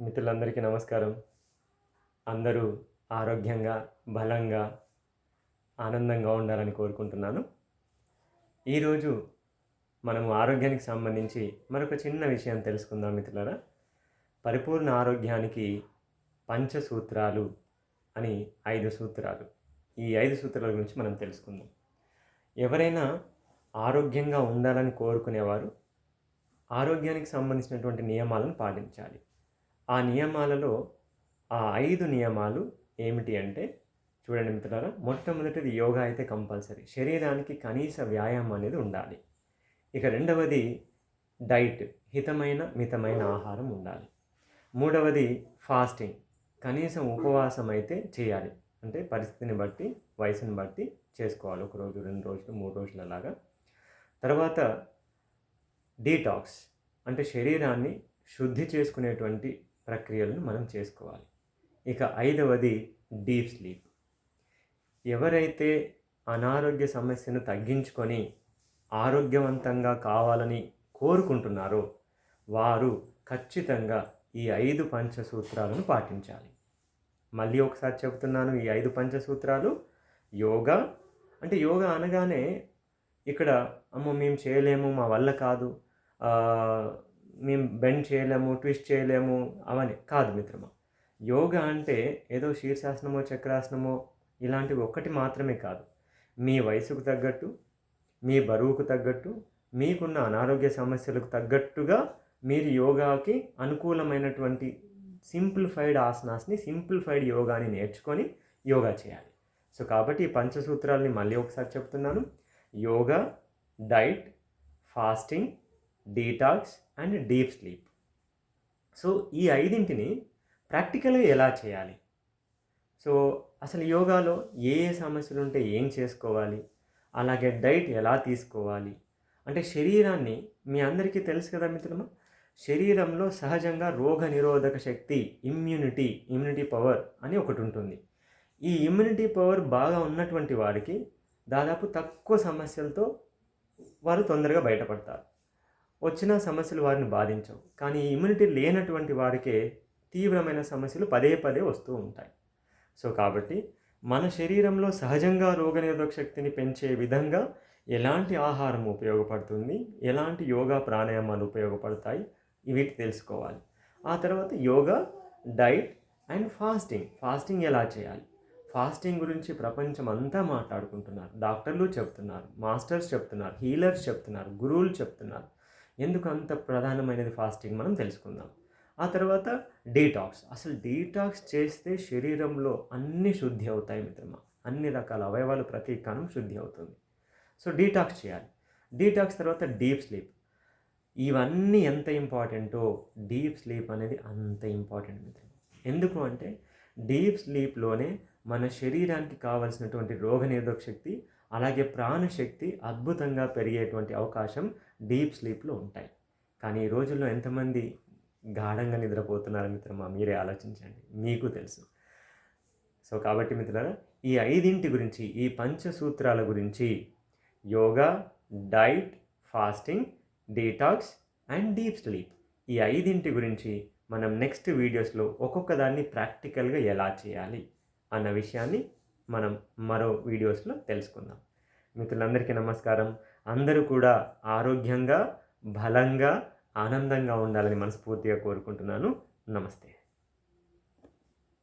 మిత్రులందరికీ నమస్కారం. అందరూ ఆరోగ్యంగా బలంగా ఆనందంగా ఉండాలని కోరుకుంటున్నాను. ఈరోజు మనము ఆరోగ్యానికి సంబంధించి మరొక చిన్న విషయం తెలుసుకుందాం మిత్రులరా. పరిపూర్ణ ఆరోగ్యానికి పంచసూత్రాలు అని ఐదు సూత్రాలు. ఈ ఐదు సూత్రాల గురించి మనం తెలుసుకుందాం. ఎవరైనా ఆరోగ్యంగా ఉండాలని కోరుకునేవారు ఆరోగ్యానికి సంబంధించినటువంటి నియమాలను పాటించాలి. ఆ నియమాలలో ఆ ఐదు నియమాలు ఏమిటి అంటే చూడండి మిత్రులారా మొట్టమొదటిది యోగా అయితే కంపల్సరీ. శరీరానికి కనీస వ్యాయామం అనేది ఉండాలి. ఇక రెండవది డైట్ హితమైన మితమైన ఆహారం ఉండాలి. మూడవది ఫాస్టింగ్ కనీసం ఉపవాసం అయితే చేయాలి. అంటే పరిస్థితిని బట్టి వయసుని బట్టి చేసుకోవాలి. ఒక రోజు రెండు రోజులు మూడు రోజులు అలాగా. తర్వాత డీటాక్స్ అంటే శరీరాన్ని శుద్ధి చేసుకునేటువంటి ప్రక్రియలను మనం చేసుకోవాలి. ఇక ఐదవది డీప్ స్లీప్. ఎవరైతే అనారోగ్య సమస్యను తగ్గించుకొని ఆరోగ్యవంతంగా కావాలని కోరుకుంటున్నారో వారు ఖచ్చితంగా ఈ ఐదు పంచసూత్రాలను పాటించాలి. మళ్ళీ ఒకసారి చెబుతున్నాను ఈ ఐదు పంచసూత్రాలు యోగా. అంటే యోగా అనగానే ఇక్కడ అమ్మో మేము చేయలేము మా వల్ల కాదు మేము బెండ్ చేయలేము ట్విస్ట్ చేయలేము అవని కాదు మిత్రమా. యోగా అంటే ఏదో శీర్షాసనమో చక్రాసనమో ఇలాంటివి ఒక్కటి మాత్రమే కాదు. మీ వయసుకు తగ్గట్టు మీ బరువుకు తగ్గట్టు మీకున్న అనారోగ్య సమస్యలకు తగ్గట్టుగా మీరు యోగాకి అనుకూలమైనటువంటి సింప్లిఫైడ్ ఆసనాస్ని సింప్లిఫైడ్ యోగాని నేర్చుకొని యోగా చేయాలి. సో కాబట్టి ఈ పంచసూత్రాలని మళ్ళీ ఒకసారి చెప్తున్నాను. Yoga diet fasting detox and deep sleep. So ఈ ఐదింటిని ప్రాక్టికల్గా ఎలా చేయాలి? సో అసలు యోగాలో ఏ ఏ సమస్యలు ఉంటే ఏం చేసుకోవాలి? అలాగే డైట్ ఎలా తీసుకోవాలి? అంటే శరీరాన్ని మీ అందరికీ తెలుసు కదా మిత్రమా శరీరంలో సహజంగా రోగ నిరోధక శక్తి ఇమ్యూనిటీ ఇమ్యూనిటీ పవర్ అని ఒకటి ఉంటుంది. ఈ ఇమ్యూనిటీ పవర్ బాగా ఉన్నటువంటి వారికి దాదాపు తక్కువ సమస్యలతో వారు తొందరగా బయటపడతారు. వచ్చిన సమస్యలు వారిని బాధించవు. కానీ ఇమ్యూనిటీ లేనటువంటి వారికే తీవ్రమైన సమస్యలు పదే పదే వస్తూ ఉంటాయి. సో కాబట్టి మన శరీరంలో సహజంగా రోగనిరోధక శక్తిని పెంచే విధంగా ఎలాంటి ఆహారం ఉపయోగపడుతుంది ఎలాంటి యోగా ప్రాణాయామాలు ఉపయోగపడతాయి వీటి తెలుసుకోవాలి. ఆ తర్వాత yoga diet and fasting. Fasting ఎలా చేయాలి? ఫాస్టింగ్ గురించి ప్రపంచం అంతా మాట్లాడుకుంటున్నారు. డాక్టర్లు చెప్తున్నారు మాస్టర్స్ చెప్తున్నారు హీలర్స్ చెప్తున్నారు గురువులు చెప్తున్నారు. ఎందుకు అంత ప్రధానమైనది ఫాస్టింగ్ మనం తెలుసుకుందాం. ఆ తర్వాత డీటాక్స్. అసలు డీటాక్స్ చేస్తే శరీరంలో అన్ని శుద్ధి అవుతాయి మిత్రమా. అన్ని రకాల అవయవాలు ప్రతి కణం శుద్ధి అవుతుంది. సో డీటాక్స్ చేయాలి. డీటాక్స్ తర్వాత డీప్ స్లీప్. ఇవన్నీ ఎంత ఇంపార్టెంటో డీప్ స్లీప్ అనేది అంత ఇంపార్టెంట్ మిత్రమా. ఎందుకు అంటే డీప్ స్లీప్లోనే మన శరీరానికి కావలసినటువంటి రోగనిరోధక శక్తి అలాగే ప్రాణశక్తి అద్భుతంగా పెరిగేటువంటి అవకాశం డీప్ స్లీప్లో ఉంటాయి. కానీ ఈ రోజుల్లో ఎంతమంది గాఢంగా నిద్రపోతున్నారు మిత్రమా? మీరే ఆలోచించండి. మీకు తెలుసు. సో కాబట్టి మిత్రులారా ఈ ఐదింటి గురించి ఈ పంచసూత్రాల గురించి yoga diet fasting detox and deep sleep. ఈ ఐదింటి గురించి మనం నెక్స్ట్ వీడియోస్లో ఒక్కొక్క దాన్ని ప్రాక్టికల్గా ఎలా చేయాలి అన్న విషయాన్ని మనం మరో వీడియోస్లో తెలుసుకుందాం. మిత్రులందరికీ నమస్కారం. అందరూ కూడా ఆరోగ్యంగా బలంగా ఆనందంగా ఉండాలని మనస్ఫూర్తిగా కోరుకుంటున్నాను. నమస్తే.